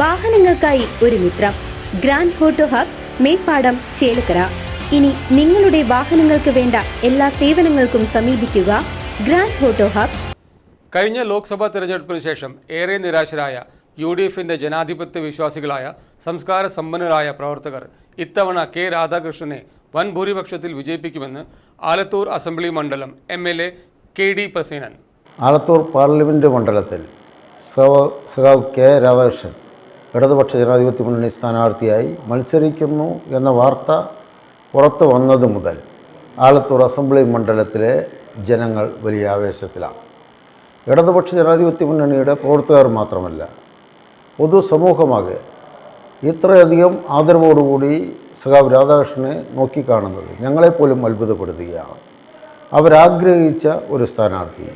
വാഹനങ്ങൾക്കായി ഒരു മിത്രം. Grand auto hub Meppadam Chelakkara. ഇനി നിങ്ങളുടെ വാഹനങ്ങൾക്ക് വേണ്ട എല്ലാ സേവനങ്ങൾക്കും സമീപിക്കുക ഗ്രാൻഡ് ഹോട്ടോ ഹബ്. കഴിഞ്ഞ ലോക്സഭാ തെരഞ്ഞെടുപ്പിന് ശേഷം ഏറെ നിരാശരായ യു ഡി എഫിന്റെ ജനാധിപത്യ വിശ്വാസികളായ സംസ്കാര സമ്പന്നരായ പ്രവർത്തകർ ഇത്തവണ കെ രാധാകൃഷ്ണനെ വൻ ഭൂരിപക്ഷത്തിൽ വിജയിപ്പിക്കുമെന്ന് ആലത്തൂർ അസംബ്ലി മണ്ഡലം M L A K D Praseenan. Alathur parliament മണ്ഡലത്തിൽ സഹ സഖാവ് കെ രാധാകൃഷ്ണൻ ഇടതുപക്ഷ ജനാധിപത്യ മുന്നണി സ്ഥാനാർത്ഥിയായി മത്സരിക്കുന്നു എന്ന വാർത്ത പുറത്തു വന്നത് മുതൽ ആലത്തൂർ അസംബ്ലി മണ്ഡലത്തിലെ ജനങ്ങൾ വലിയ ആവേശത്തിലാണ്. ഇടതുപക്ഷ ജനാധിപത്യ മുന്നണിയുടെ പ്രവർത്തകർ മാത്രമല്ല പൊതുസമൂഹമാകെ ഇത്രയധികം ആദരവോടുകൂടി സഖാവ് രാധാകൃഷ്ണനെ നോക്കിക്കാണുന്നത് ഞങ്ങളെപ്പോലും അത്ഭുതപ്പെടുത്തുകയാണ്. അവരാഗ്രഹിച്ച ഒരു സ്ഥാനാർത്ഥി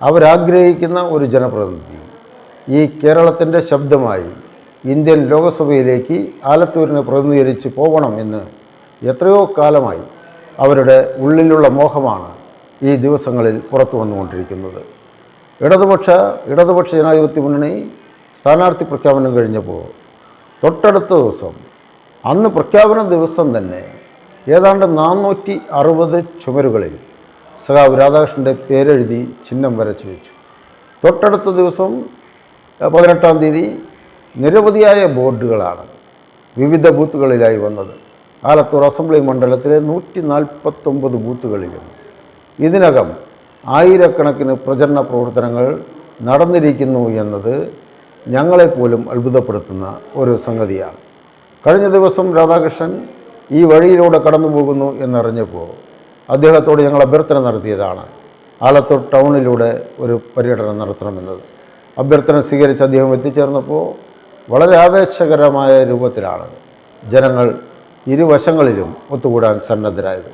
അവരാഗ്രഹിക്കുന്ന ഒരു ജനപ്രതിനിധി ഈ കേരളത്തിന്റെ ശബ്ദമായി ഇന്ത്യൻ ലോകസഭയിലേക്ക് ആലത്തൂരിനെ പ്രതിനിധീകരിച്ച് പോകണം എന്ന് എത്രയോ കാലമായി അവരുടെ ഉള്ളിലുള്ള മോഹമാണ് ഈ ദിവസങ്ങളിൽ പുറത്തു വന്നുകൊണ്ടിരിക്കുന്നത്. ഇടതുപക്ഷ ഇടതുപക്ഷ ജനാധിപത്യ മുന്നണി സ്ഥാനാർത്ഥി പ്രഖ്യാപനം കഴിഞ്ഞപ്പോൾ തൊട്ടടുത്ത ദിവസം അന്ന് പ്രഖ്യാപന ദിവസം തന്നെ ഏതാണ്ട് നാനൂറ്റി അറുപത് ചുമരുകളിൽ സഖാവ് രാധാകൃഷ്ണന്റെ പേരെഴുതി ചിഹ്നം വരച്ചു വെച്ചു. തൊട്ടടുത്ത ദിവസം പതിനെട്ടാം തീയതി നിരവധിയായ ബോർഡുകളാണ് വിവിധ ബൂത്തുകളിലായി വന്നത്. ആലത്തൂർ അസംബ്ലി മണ്ഡലത്തിലെ നൂറ്റി നാൽപ്പത്തൊമ്പത് ബൂത്തുകളിലും ഇതിനകം ആയിരക്കണക്കിന് പ്രചരണ പ്രവർത്തനങ്ങൾ നടന്നിരിക്കുന്നു എന്നത് ഞങ്ങളെപ്പോലും അത്ഭുതപ്പെടുത്തുന്ന ഒരു സംഗതിയാണ്. കഴിഞ്ഞ ദിവസം രാധാകൃഷ്ണൻ ഈ വഴിയിലൂടെ കടന്നു പോകുന്നു എന്നറിഞ്ഞപ്പോൾ അദ്ദേഹത്തോട് ഞങ്ങൾ അഭ്യർത്ഥന നടത്തിയതാണ് ആലത്തൂർ ടൗണിലൂടെ ഒരു പര്യടനം നടത്തണമെന്നത്. അഭ്യർത്ഥന സ്വീകരിച്ച് അദ്ദേഹം എത്തിച്ചേർന്നപ്പോൾ വളരെ ആവേശകരമായ രൂപത്തിലാണ് ജനങ്ങൾ ഇരുവശങ്ങളിലും ഒത്തുകൂടാൻ സന്നദ്ധരായത്.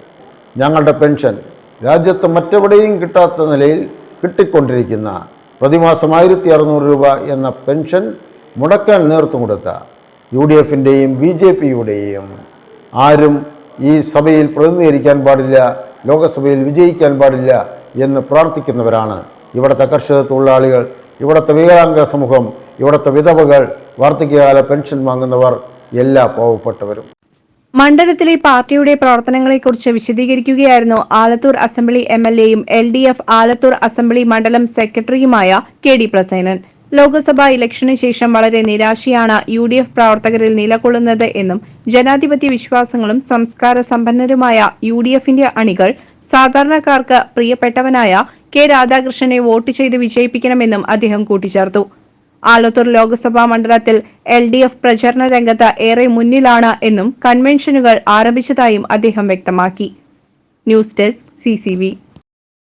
ഞങ്ങളുടെ പെൻഷൻ രാജ്യത്ത് മറ്റെവിടെയും കിട്ടാത്ത നിലയിൽ കിട്ടിക്കൊണ്ടിരിക്കുന്ന പ്രതിമാസം ആയിരത്തി അറുന്നൂറ് രൂപ എന്ന പെൻഷൻ മുടക്കാൻ നേർത്തു കൊടുത്ത യു ഡി എഫിന്റെയും ബി ജെ പിയുടെയും ആരും ഈ സഭയിൽ പ്രതിനിധീകരിക്കാൻ പാടില്ല ലോകസഭയിൽ വിജയിക്കാൻ പാടില്ല എന്ന് പ്രാർത്ഥിക്കുന്നവരാണ് ഇവിടുത്തെ കർഷക തൊഴിലാളികൾ ഇവിടുത്തെ വികലാംഗ സമൂഹം ഇവിടുത്തെ വിധവകൾ വാർദ്ധക്യകാല പെൻഷൻ വാങ്ങുന്നവർ എല്ലാ പാവപ്പെട്ടവരും. മണ്ഡലത്തിലെ പാർട്ടിയുടെ പ്രവർത്തനങ്ങളെക്കുറിച്ച് വിശദീകരിക്കുകയായിരുന്നു ആലത്തൂർ അസംബ്ലി എം എൽ എയും L D F Alathur assembly മണ്ഡലം സെക്രട്ടറിയുമായ കെ ഡി പ്രസേനൻ ലോക്സഭാ ഇലക്ഷന് ശേഷം വളരെ നിരാശയാണ് യു ഡി എഫ് പ്രവർത്തകരിൽ നിലകൊള്ളുന്നത് എന്നും ജനാധിപത്യ വിശ്വാസങ്ങളും സംസ്കാര സമ്പന്നരുമായ യു ഡി എഫിന്റെ അണികൾ സാധാരണക്കാർക്ക് പ്രിയപ്പെട്ടവനായ കെ രാധാകൃഷ്ണനെ വോട്ട് ചെയ്ത് വിജയിപ്പിക്കണമെന്നും അദ്ദേഹം കൂട്ടിച്ചേർത്തു. ആലത്തൂർ ലോക്സഭാ മണ്ഡലത്തിൽ എൽ ഡി എഫ് പ്രചരണ രംഗത്ത് ഏറെ മുന്നിലാണ് എന്നും കൺവെൻഷനുകൾ ആരംഭിച്ചതായും അദ്ദേഹം വ്യക്തമാക്കി. News desk C